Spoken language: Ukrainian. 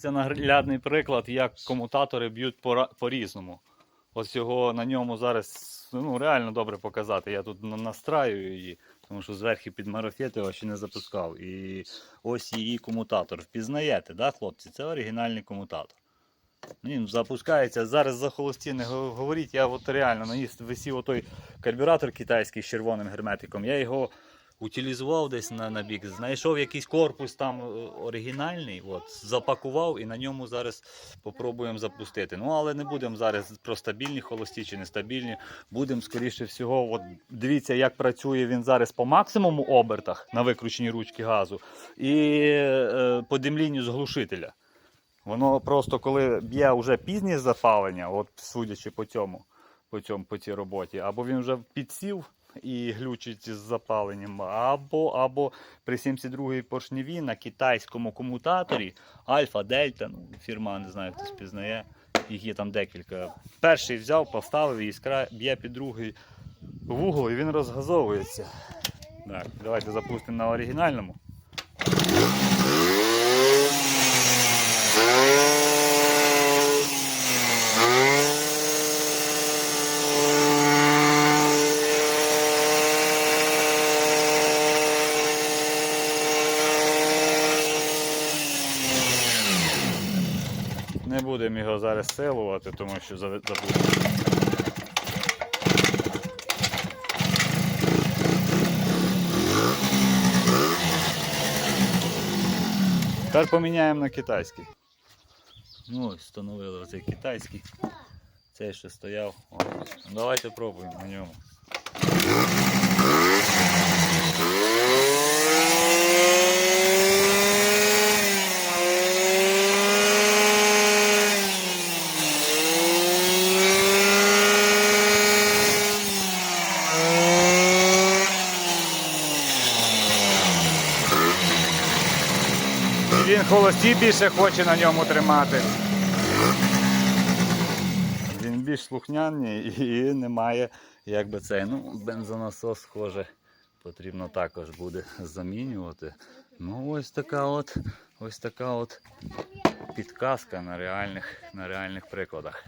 Це наглядний приклад, як комутатори б'ють по-різному. Ось його на ньому зараз ну, реально добре показати. Я тут на- настраю її, тому що зверху під марафети ще не запускав. І ось її комутатор. Впізнаєте, да, хлопці? Це оригінальний комутатор. Він запускається. Зараз за холості не говоріть. Я от реально наїзд висів отой карбюратор китайський з червоним герметиком. Я його утилізував десь на, на бік, знайшов якийсь корпус там е, оригінальний, от, запакував і на ньому зараз попробуємо запустити. Ну, але не будемо зараз про стабільні холості чи нестабільні. Будемо, скоріше всього, от дивіться, як працює він зараз по максимуму обертах на викрученні ручки газу і е, по димлінню з глушителя. Воно просто коли б'є вже пізнє запалення, от судячи по цьому, по цьому по цій роботі, або він вже підсів і глючить з запаленням, або, або при 72-й поршневі на китайському комутаторі Альфа, Дельта, ну, фірма, не знаю, хто спізнає, їх є там декілька. Перший взяв, поставив, іскра б'є під другий вугол і він розгазовується. Так, давайте запустимо на оригінальному. Не будемо його зараз силувати, тому що за- забудемо. Тепер поміняємо на китайський. Ну ось встановили оцей китайський. Цей ще стояв. О, Давайте пробуємо на ньому. Він холості більше хоче на ньому тримати. Він більш слухняний і немає, як би цей. Ну, бензонасос, схоже, потрібно також буде замінювати. Ну, ось така от, ось така от підказка на реальних, на реальних прикладах.